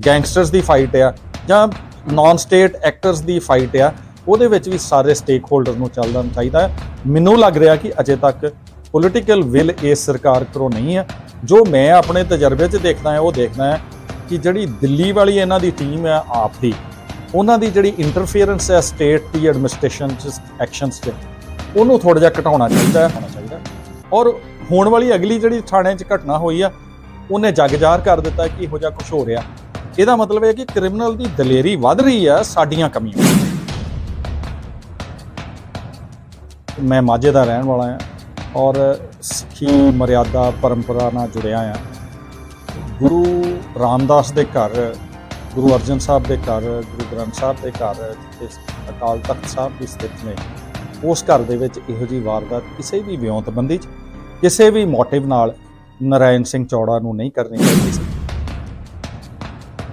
Gangsters ਦੀ fight ਆ ਜਾਂ non state actors ਦੀ ਫਾਈਟ ਆ, ਉਹਦੇ ਵਿੱਚ ਵੀ ਸਾਰੇ ਸਟੇਕ ਹੋਲਡਰ ਨੂੰ ਚੱਲਣਾ ਚਾਹੀਦਾ ਮੈਨੂੰ ਲੱਗ ਰਿਹਾ ਕਿ ਅਜੇ ਤੱਕ ਪੋਲੀਟੀਕਲ ਵਿਲ ਇਸ ਸਰਕਾਰ ਕੋਲੋਂ ਨਹੀਂ ਹੈ ਜੋ ਮੈਂ ਆਪਣੇ ਤਜਰਬੇ 'ਚ ਦੇਖਦਾ ਹਾਂ, ਉਹ ਦੇਖਦਾ ਹਾਂ ਕਿ ਜਿਹੜੀ ਦਿੱਲੀ ਵਾਲੀ ਇਹਨਾਂ ਦੀ ਟੀਮ ਹੈ ਆਪ ਦੀ, ਉਹਨਾਂ ਦੀ ਜਿਹੜੀ ਇੰਟਰਫੀਅਰੈਂਸ ਹੈ ਸਟੇਟ ਦੀ ਐਡਮਿਨਿਸਟ੍ਰੇਸ਼ਨ 'ਚ ਐਕਸ਼ਨਸ 'ਚ, ਉਹਨੂੰ ਥੋੜਾ ਜਿਹਾ ਘਟਾਉਣਾ ਚਾਹੀਦਾ ਹੋਣਾ ਚਾਹੀਦਾ ਔਰ ਹੋਣ ਵਾਲੀ ਅਗਲੀ ਜਿਹੜੀ ਥਾਣੇ 'ਚ ਘਟਨਾ ਹੋਈ ਆ, ਉਹਨੇ ਜਗ ਜ਼ਾਹਰ ਕਰ ਦਿੱਤਾ ਕਿ ਇਹੋ ਜਿਹਾ ਕੁਝ ਹੋ ਰਿਹਾ। ਇਹਦਾ ਮਤਲਬ ਇਹ ਹੈ ਕਿ ਕ੍ਰਿਮੀਨਲ ਦੀ ਦਲੇਰੀ ਵੱਧ ਰਹੀ ਆ ਸਾਡੀਆਂ ਕਮੀਆਂ। ਮੈਂ ਮਾਝੇ ਦਾ ਰਹਿਣ ਵਾਲਾ ਹਾਂ ਔਰ ਸਿੱਖੀ ਮਰਿਆਦਾ ਪਰੰਪਰਾ ਨਾਲ ਜੁੜਿਆ ਹਾਂ। ਗੁਰੂ ਰਾਮਦਾਸ ਦੇ ਘਰ, ਗੁਰੂ ਅਰਜਨ ਸਾਹਿਬ ਦੇ ਘਰ, ਗੁਰੂ ਗ੍ਰੰਥ ਸਾਹਿਬ ਦੇ ਘਰ, ਜਿੱਥੇ ਅਕਾਲ ਤਖਤ ਸਾਹਿਬ ਵੀ ਸਥਿਤ ਨੇ, ਉਸ ਘਰ ਦੇ ਵਿੱਚ ਇਹੋ ਜੀ ਵਾਰਦਾਤ ਕਿਸੇ ਵੀ ਵਿਉਂਤਬੰਦੀ 'ਚ, ਕਿਸੇ ਵੀ ਮੋਟਿਵ ਨਾਲ ਨਰਾਇਣ ਸਿੰਘ ਚੌੜਾ ਨੂੰ ਨਹੀਂ ਕਰਨੀ ਚਾਹੀਦੀ ਸੀ।